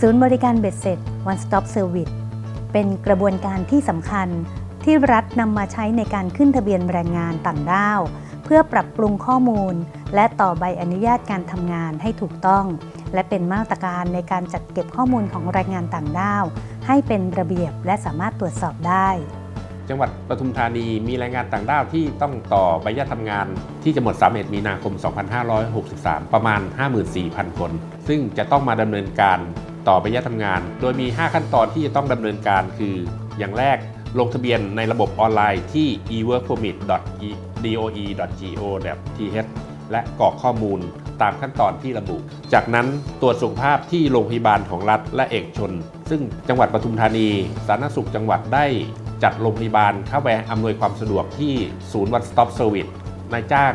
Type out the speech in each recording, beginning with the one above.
ศูนย์บริการเบ็ดเสร็จ One Stop Service เป็นกระบวนการที่สำคัญที่รัฐนำมาใช้ในการขึ้นทะเบียนแรงงานต่างด้าว เพื่อปรับปรุงข้อมูล และต่อใบอนุญาตการทำงานให้ถูกต้อง และเป็นมาตรการในการจัดเก็บข้อมูลของแรงงานต่างด้าว ให้เป็นระเบียบและสามารถตรวจสอบได้ จังหวัดปทุมธานีมีแรงงานต่างด้าวที่ต้องต่อใบอนุญาตทำงานที่จะหมด 31 มีนาคม 2563 ประมาณ 54,000 คน ซึ่งจะต้องมาดำเนินการต่อใบอนุญาตทำงาน โดยมี 5 ขั้นตอนที่จะต้องดำเนินการคืออย่างแรกลงทะเบียนในระบบออนไลน์ที่ eworkpermit.doe.go.th และกรอกข้อมูลตามขั้นตอนที่ระบุ จากนั้นตรวจสุขภาพที่โรงพยาบาลของรัฐและเอกชน ซึ่งจังหวัดปทุมธานี สาธารณสุขจังหวัดได้ จัดโรงพยาบาลเข้าไปอำนวยความสะดวกที่ศูนย์ One Stop Service นายจ้าง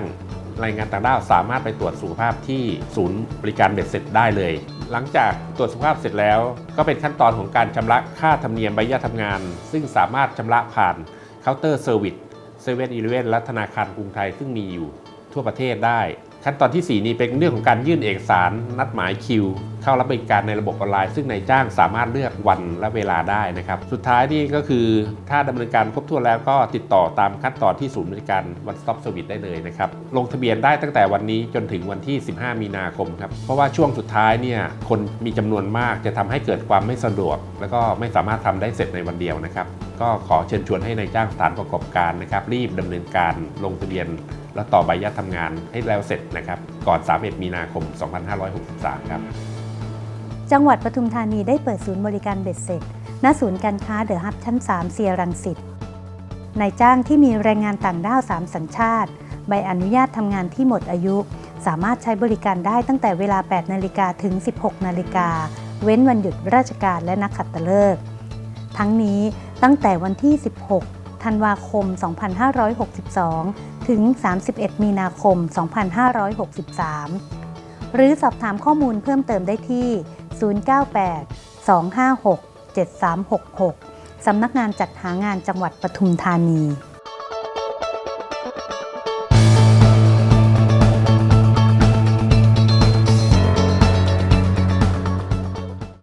แรงงานต่างด้าวสามารถไปตรวจสุขภาพที่ศูนย์บริการเบ็ดเสร็จได้เลย หลังจากตรวจสุขภาพเสร็จแล้ว ก็เป็นขั้นตอนของการชำระค่าธรรมเนียมใบอนุญาตทำงาน ซึ่งสามารถชำระผ่านเคาน์เตอร์เซอร์วิสเซเว่นอีเลและธนาคารกรุงไทยซึ่งมีอยู่ทั่วประเทศได้ ขั้นตอนที่ 4 นี้เป็นเรื่องของการยื่นเอกสารนัดหมายคิว เข้ารับบริการในระบบออนไลน์ ซึ่งนายจ้างสามารถเลือกวันและเวลาได้นะครับ สุดท้ายนี่ก็คือถ้าดำเนินการครบถ้วนแล้วก็ติดต่อตามขั้นตอนที่ศูนย์บริการ One Stop Service ได้เลยนะครับ ลงทะเบียนได้ตั้งแต่วันนี้จนถึงวันที่ 15 มีนาคมครับ เพราะว่าช่วงสุดท้ายเนี่ยคนมีจำนวนมากจะทำให้เกิดความไม่สะดวก แล้วก็ไม่สามารถทำได้เสร็จในวันเดียวนะครับ ก็ขอเชิญชวนให้ในายจ้างสถานประกอบการนะครับ รีบดำเนินการลงทะเบียน และต่อใบอนุญาตทำงานให้แล้วเสร็จนะครับ ก่อน 31 มีนาคม 2563 ครับ จังหวัดปทุมธานีได้เปิดศูนย์บริการเบ็ดเสร็จ ณ ศูนย์การค้าเดอะฮับชั้น 3 เซียรังสิตนายจ้างที่มีแรงงานต่างด้าว 3 สัญชาติ ใบอนุญาตทำงานที่หมดอายุ สามารถใช้บริการได้ตั้งแต่เวลา 8 นาฬิกาถึง 16 นาฬิกา เว้นวันหยุดราชการและนักขัตฤกษ์ทั้งนี้ ตั้งแต่วันที่ 16 ธันวาคม 2562 ถึง 31 มีนาคม 2563 หรือสอบถามข้อมูลเพิ่มเติมได้ที่ 098 256 7366 สำนักงานจัดหางานจังหวัดปทุมธานี